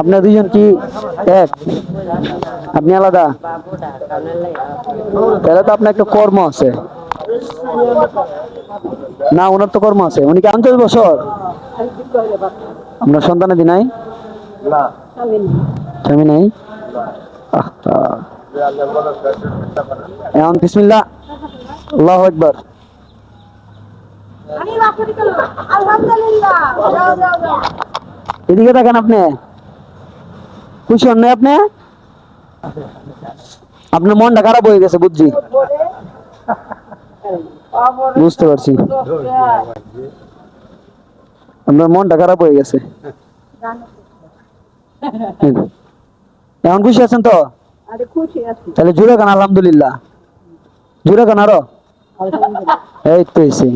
আপনার দুইজন কি এক? আপনি আলাদা? তাহলে তো আপনার একটা কর্ম আছে। না ওনার তো কর্ম আছে। উনি কি আঞ্চল বছর? আপনার সন্তানাদি নাই? স্বামী নাই। এখন বিসমিল্লাহ। আল্লাহ একবার আলহামদুলিল্লাহ যাও যাও যাও এদিকে দেখেন আপনি। খুশি হন আপনি? আপনার মনটা খারাপ হয়ে গেছে বুঝছি। বুঝতে পারছি। আপনার মনটা খারাপ হয়ে গেছে। এখন খুশি আছেন তো? তাহলে জুড়ে খান আলহামদুলিল্লাহ। জুড়ে খান আরও। এই তো।